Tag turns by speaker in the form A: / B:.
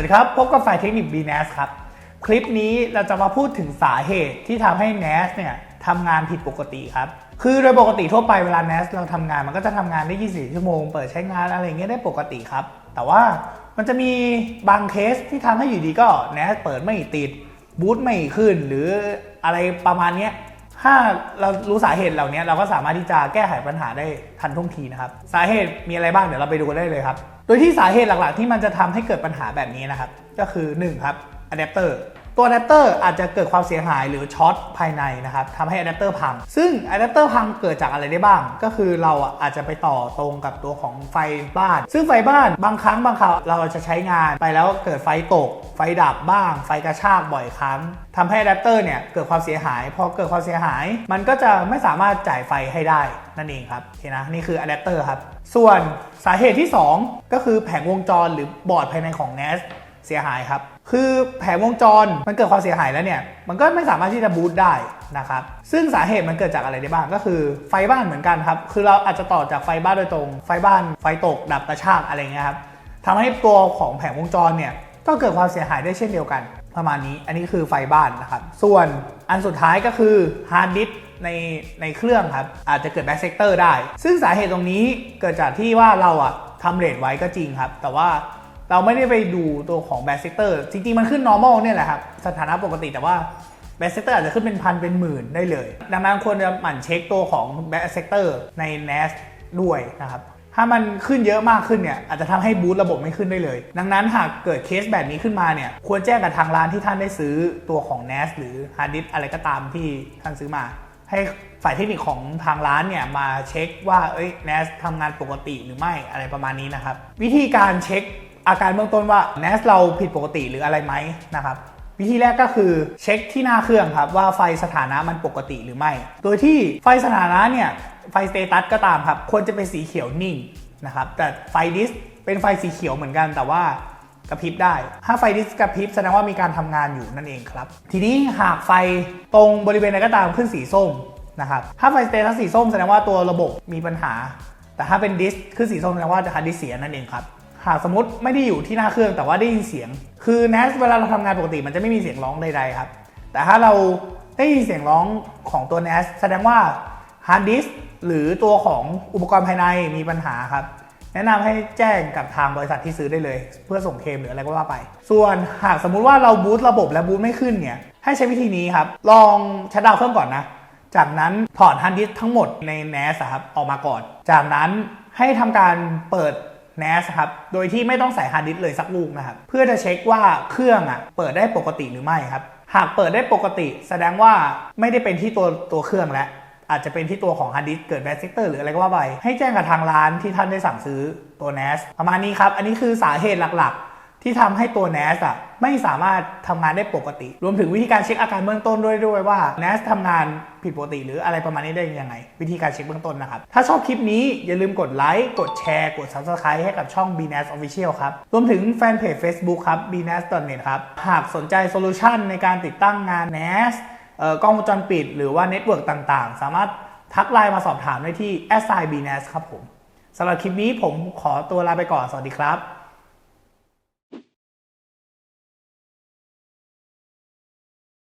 A: วัสดีครับ พบกับฝ่ายเทคนิค b n a s ครับ คลิปนี้เราจะมาพูดถึงสาเหตุที่ทำให้ NAS เนี่ยทำงานผิดปกติครับ คือโดยปกติทั่วไปเวลา NAS เราทำงานมันก็จะทำงานได้ 24 ชั่วโมง เปิดใช้งานอะไรเงี้ยได้ปกติครับ แต่ว่ามันจะมีบางเคสที่ทำให้อยู่ดีก็ NAS เปิดไม่ติดบูตไม่ขึ้น หรืออะไรประมาณเนี้ย ถ้าเรารู้สาเหตุเหล่านี้เราก็สามารถที่จะแก้ไขปัญหาได้ทันท่วงทีนะครับสาเหตุมีอะไรบ้างเดี๋ยวเราไปดูกันได้เลยครับ โดยที่สาเหตุหลักๆ ที่มันจะทำให้เกิดปัญหาแบบนี้นะครับ ก็คือ1ครับอะแดปเตอร์ ตัวอะแดปเตอร์อาจจะเกิดความเสียหายหรือช็อตภายในนะครับทำให้อะแดปเตอร์พัง ซึ่งอะแดปเตอร์พังเกิดจากอะไรได้บ้าง ก็คือเราอาจจะไปต่อตรงกับตัวของไฟบ้าน ซึ่งไฟบ้านบางครั้งบางคราวเราจะใช้งานไปแล้วเกิดไฟตก ไฟดับบ้าง ไฟกระชากบ่อยครั้งทำให้อะแดปเตอร์เนี่ยเกิดความเสียหาย พอเกิดความเสียหาย มันก็จะไม่สามารถจ่ายไฟให้ได้นั่นเองครับโอเคนะนี่คืออะแดปเตอร์ครับส่วนสาเหตุที่ 2 ก็คือแผงวงจรหรือบอร์ดภายในของ NAS เสียหายครับ คือแผงวงจรมันเกิดความเสียหายแล้วเนี่ย มันก็ไม่สามารถที่จะบูตได้นะครับ ซึ่งสาเหตุมันเกิดจากอะไรได้บ้างก็คือไฟบ้านเหมือนกันครับ คือเราอาจจะต่อจากไฟบ้านโดยตรง ไฟบ้านไฟตกดับกระชากอะไรเงี้ยครับทำให้ตัวของแผงวงจรเนี่ยก็เกิดความเสียหายได้เช่นเดียวกัน ประมาณนี้ อันนี้คือไฟบ้านนะครับ ส่วนอันสุดท้ายก็คือฮาร์ดดิสก์ในในเครื่องครับ อาจจะเกิดแบ็กเซกเตอร์ได้ ซึ่งสาเหตุตรงนี้เกิดจากที่ว่าเราอะทำเรทไว้ก็จริงครับ แต่ว่า เราไม่ได้ไปดูตัวของแบ็กเซกเตอร์จริงๆ มันขึ้น normal เนี่ยแหละครับสถานะปกติแต่ว่าแบ็กเซกเตอร์อาจจะขึ้นเป็นพันเป็นหมื่นได้เลย ดังนั้นควรจะหมั่นเช็คตัวของแบ็กเซกเตอร์ใน NAS ด้วยนะครับถ้ามันขึ้นเยอะมากขึ้นเนี่ยอาจจะทำให้บูตระบบไม่ขึ้นได้เลย ดังนั้นหากเกิดเคสแบบนี้ขึ้นมาเนี่ยควรแจ้งกับทางร้านที่ท่านได้ซื้อตัวของ NAS หรือฮาร์ดดิสอะไรก็ตามที่ท่านซื้อมา ให้ฝ่ายเทคนิคของทางร้านเนี่ยมาเช็คว่าเอ้ย NAS ทำงานปกติหรือไม่อะไรประมาณนี้นะครับ วิธีการเช็ค อาการเบื้องต้นว่า NAS เราผิดปกติหรืออะไรไหมนะครับวิธีแรกก็คือเช็คที่หน้าเครื่องครับว่าไฟสถานะมันปกติหรือไม่ โดยที่ไฟสถานะเนี่ยไฟสเตตัสก็ตามครับควรจะเป็นสีเขียวนิ่งนะครับแต่ไฟดิสเป็นไฟสีเขียวเหมือนกันแต่ว่ากระพริบได้ ถ้าไฟดิสกระพริบแสดงว่ามีการทำงานอยู่นั่นเองครับ ทีนี้หากไฟตรงบริเวณใดก็ตามขึ้นสีส้มนะครับถ้าไฟสเตตัสสีส้มแสดงว่าตัวระบบมีปัญหา แต่ถ้าเป็นดิสขึ้นสีส้มแสดงว่าจะฮาร์ดดิสเสียนั่นเองครับ หากสมมติไม่ได้อยู่ที่หน้าเครื่องแต่ว่าได้ยินเสียง คือ NAS เวลาเราทำงานปกติมันจะไม่มีเสียงร้องใดๆครับ แต่ถ้าเราได้ยินเสียงร้องของตัว NAS แสดงว่าฮาร์ดดิสหรือตัวของอุปกรณ์ภายในมีปัญหาครับ แนะนำให้แจ้งกับทางบริษัทที่ซื้อได้เลย เพื่อส่งเคมหรืออะไรก็ว่าไป ส่วนหากสมมุติว่าเราบูตระบบและบูตไม่ขึ้นเนี่ยให้ใช้วิธีนี้ครับ ลองชัดดาวน์เครื่องก่อนนะ จากนั้นถอดฮาร์ดดิสก์ทั้งหมดใน NAS ครับออกมาก่อน จากนั้นให้ทำการเปิด NAS ครับ โดยที่ไม่ต้องใส่ฮาร์ดดิสเลยสักลูกนะครับ เพื่อจะเช็คว่าเครื่องอะเปิดได้ปกติหรือไม่ครับ หากเปิดได้ปกติ แสดงว่าไม่ได้เป็นที่ตัวตัวเครื่องแล้วอาจจะเป็นที่ตัวของฮาร์ดดิสเกิดแบตเซกเตอร์หรืออะไรก็ว่าไป ให้แจ้งกับทางร้านที่ท่านได้สั่งซื้อตัว NAS ประมาณนี้ครับ อันนี้คือสาเหตุหลักๆ ที่ทำให้ตัว NAS อะไม่สามารถทำงานได้ปกติ รวมถึงวิธีการเช็คอาการเบื้องต้นด้วยด้วยว่า NAS ทำงานผิดปกติ หรืออะไรประมาณนี้ได้ยังไง วิธีการเช็คเบื้องต้นนะครับ ถ้าชอบคลิปนี้อย่าลืมกดไลค์กดแชร์ กด Subscribe ให้กับช่อง BNAS Official ครับ รวมถึงแฟนเพจ Facebook ครับ BNAS.net ครับ หากสนใจโซลูชันในการติดตั้งงาน NAS เอ่อกล้องวงจรปิด หรือว่าเน็ตเวิร์กต่างๆ สามารถทักไลน์มาสอบถามได้ที่ s i b n a s ครับผมสำหรับคลิปนี้ผมขอตัวลาไปก่อนสวัสดีครับ